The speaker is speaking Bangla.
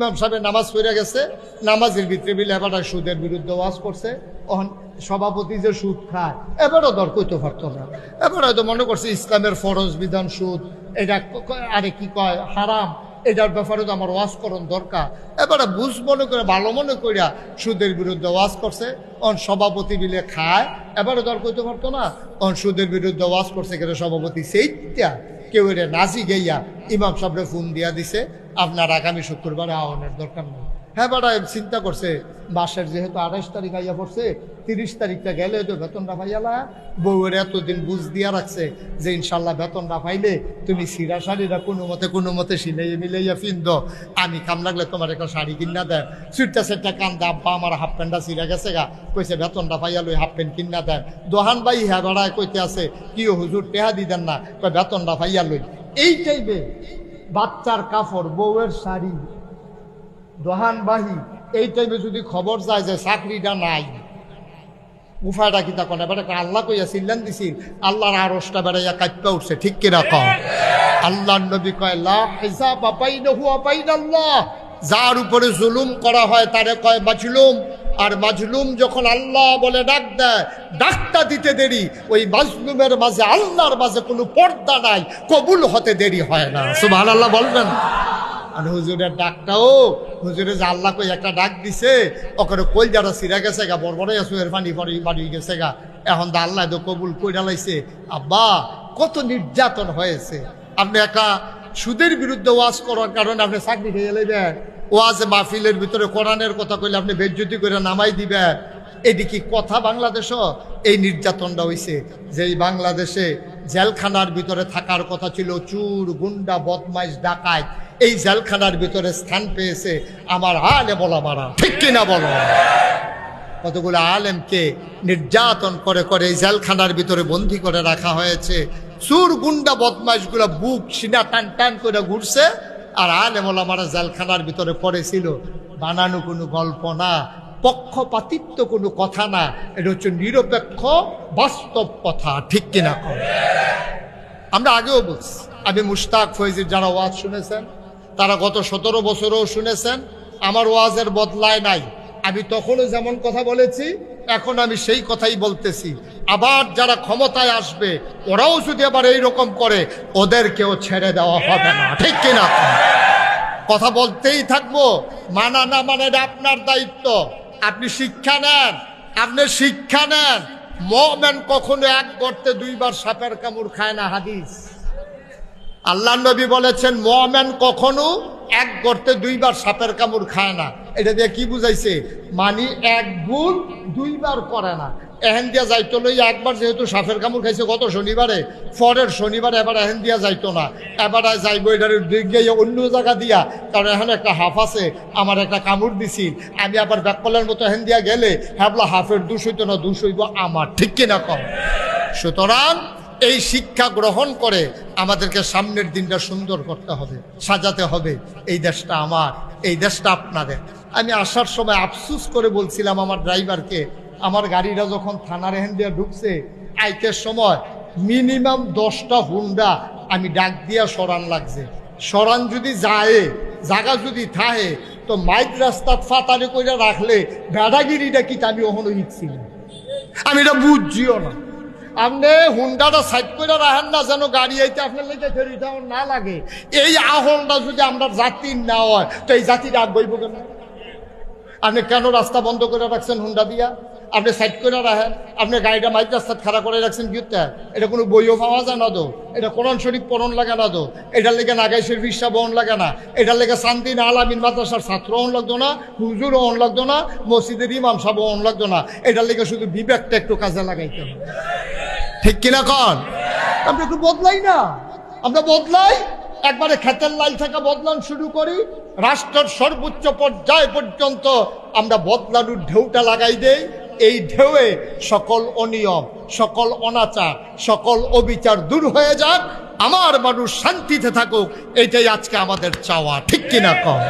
ইমাম সাহেব নামাজ পড়ে গেছে, নামাজের ভিতরে এবার সুদের বিরুদ্ধে ওয়াজ করছে, অহন সভাপতি যে সুদ খায়, এবারও দর কইতে পারতো না। এবার হয়তো মনে করছে ইসলামের ফরজ বিধান সুদ, এটা আরে কি কয়, হারাম, এটার ব্যাপারে তো আমার ওয়াজ করণ দরকার। এবারে বুঝ মনে করে, ভালো মনে করিয়া সুদের বিরুদ্ধে ওয়াজ করছে অন সভাপতি বিলে খায় এবারে দর কইতে পারতো না। অন সুদের বিরুদ্ধে ওয়াজ করছে কেন সভাপতি সেইটা কেউ এটা নাচি গেইয়া ইমাম সাহেবরে ফোন দিয়া দিছে আপনার আগামী শুক্রবারে আহ্বানের দরকার নেই। হ্যাঁ বাড়া চিন্তা করছে, মাসের যেহেতু আঠাশ তারিখ আইয়া পড়ছে, তিরিশ তারিখটা গেলে তো বেতনটা পাইয়ালা বউয়ের এতদিন বুঝ দিয়া রাখছে যে, ইনশাল্লাহ বেতনটা পাইলে তুমি সিরা শাড়িটা কোনো মতে কোনো মতে সিলাইয়ে মিলাইয়া ফিন্দ আমি কাম লাগলে তোমার একটা শাড়ি কিনা দেয়। সুইটটা সেটটা কান্দা আব্বা আমার হাফ প্যান্টটা সিরা গেছে গা। কইছে বেতনটা পাইয়া লই হাফ প্যান্ট কিনা দেয়। দোহান বাই হ্যাঁ বেড়ায় কইতে আছে কি হুজুর টেহা দিদেন না? কই বেতনটা পাইয়া লই। এই টাইপে বাচ্চার কাপড় বউয়ের শাড়ি, দোহানবাহী, এই টাইমে যদি খবর যায় যে চাকরিটা নাই। উফাটা কিতা কোন? এবার একটা আল্লাহ কইয়া সিল্লান দিছিল, আল্লাহর আরসটা বেড়াইয়া কাটপা উঠছে, ঠিক কিনা কম আল্লাহ নবী কয়, লা হিসাব আপাইনাহু আপাইনাল্লাহ যার উপরে জুলুম করা হয়, তারে কয়, মাজলুম। আর মাজলুম যখন আল্লাহ বলে ডাক দেয়, ডাকটা দিতে দেরি, ওই মাজলুমের মাঝে আল্লাহর মাঝে কোনো পর্দা নাই, কবুল হতে দেরি হয় না। সুবহানাল্লাহ বলবেন। আর হুজুরের ডাকটাও, হুজুরে যে আল্লাহ কই একটা ডাক দিছে, ওখানে কই যারা সিরা গেছে গা, বড় বড় আসুয়ের পানি পানি বাড়ি গেছে গা, এখন তো আল্লাহ তো কবুল কইরা লাইছে। আব্বা, কত নির্যাতন হয়েছে। আপনি একা সুদের বিরুদ্ধে ওয়াজ করার কারণে আপনি চাকরি খেয়ে লাইবেন। ওয়াজ মাহফিলের ভিতরে কোরআনের কথা কইলে আপনি বেজ্জতি করে নামাই দিবেন এদিকে কথা বাংলাদেশ? এই নির্যাতনটা হইছে যে বাংলাদেশে জেলখানার ভিতরে থাকার কথা ছিল, চুর, গুন্ডা, বদমাইশ, ডাকাত। এই জেলখানার ভিতরে স্থান পেয়েছে আমার আলে বলা মারা ঠিক কিনা বলো? কতগুলো আলেমকে নির্যাতন করে করে এই জেলখানার ভিতরে বন্দি করে রাখা হয়েছে। চুর, গুন্ডা, বদমাইশগুলো বুক, সিনা টান টান করে ঘুরছে। আর আলেম ওলামারা জেলখানার ভিতরে পড়েছিল, বানানো কোনো গল্প না, পক্ষপাতিত্ব কোনো কথা না, এটা হচ্ছে নিরপেক্ষ, বাস্তব কথা, ঠিক কিনা কর আমরা আগেও বলছি, আমি মুশতাক ফৈজির যারা ওয়াজ শুনেছেন, তারা গত সতেরো বছরও শুনেছেন, আমার ওয়াজের বদলায় নাই। আমি তখনও যেমন কথা বলেছি, এখন আমি সেই কথাই বলতেছি। আবার যারা ক্ষমতায় আসবে, ওরাও যদি আবার এইরকম করে, ওদেরকেও ছেড়ে দেওয়া হবে না। ঠিক কিনা? কথা বলতেই থাকব। মানা না মানে আপনার দায়িত্ব। আপনি শিক্ষা নেন, আপনি শিক্ষা নেন। মমেন কখনো এক গর্তে দুইবার সাপের কামড় খায় না, হাদিস। আল্লাহ নবী বলেছেন, মমেন কখনো এক গর্তে দুইবার সাপের কামড় খায় না। এটা দিয়ে কি বুঝাইছে? মানি এক ভুল দুইবার করে না। এহেন দিয়া যাইতো লই একবার যেহেতু সাপের কামড় খাইছে গত শনিবারে, পরের শনিবারে এবার এহেন দিয়া যাইতো না। এবার যাইব এটার গিয়ে অন্য জায়গা দিয়া, কারণ এখন একটা হাফ আছে, আমার একটা কামড় দিছিল। আমি আবার ব্যাকলের মতো এহেন দিয়া গেলে, হ্যাবলা হাফের দুষ হইতো না, দুষ হইব আমার, ঠিক কিনা কম? সুতরাং এই শিক্ষা গ্রহণ করে আমাদেরকে সামনের দিনটা সুন্দর করতে হবে, সাজাতে হবে। এই দেশটা আমার, এই দেশটা আপনাদের। আমি আসার সময় আফসুস করে বলছিলাম আমার ড্রাইভারকে আমার গাড়িটা যখন থানার এহেন দিয়ে ঢুকছে, আইতের সময় মিনিমাম দশটা হুন্ডা আমি ডাক দিয়া সরান লাগছে। সরান যদি যায় জায়গা যদি থাহে তো মাইক রাস্তাত ফাতারে কইরা রাখলে বেড়াগিরিটা কি আমি ওখানে ইচ্ছি না। আমি এটা বুঝছিও না। আপনি হুন্ডাটা সাইড করে রাখেন না যেন গাড়ি আইতে আপনার লেগে ফেরিটা না লাগে। এই আহলটা যদি আমরা জাতির না হয়, তো এই জাতিটা আগ বইব কেন আপনি কেন রাস্তা বন্ধ করে রাখছেন হুন্ডা দিয়া? আপনি সাইড করে রাখেন, আপনি গাড়িটা মাইক রাস্তা খারাপ করে রাখছেন কিউতে এটা কোনো বইও পাওয়া যায় না তো? এটা কোরআন শরীফ পড়ন লাগে না তো? এটার লেগে নাগাইশের বিশ্বাস বহন লাগে না। এটার লেগে শান্তি না আলামিন মাদ্রাসার ছাত্র অন লাগতো না, হুজুর অন লাগতো না, মসজিদের ইমাম সাহেব অন লাগতো না। এটার লেগে শুধু বিবেকটা একটু কাজে লাগাইতে হবে। ঠিক কিনা কন? আমরা একটু বদলাই না। আমরা বদলাই? একবারে খেতের লাল থেকে বদলান শুরু করি। রাষ্ট্রের সর্বোচ্চ পর্যায় পর্যন্ত আমরা বদলানোর ঢেউটা লাগাই দেই। এই ঢেউয়ে সকল অনিয়ম, সকল অনাচার, সকল অবিচার দূর হয়ে যাক। আমার মানুষ শান্তিতে থাকুক, এটাই আজকে আমাদের চাওয়া, ঠিক কিনা কম?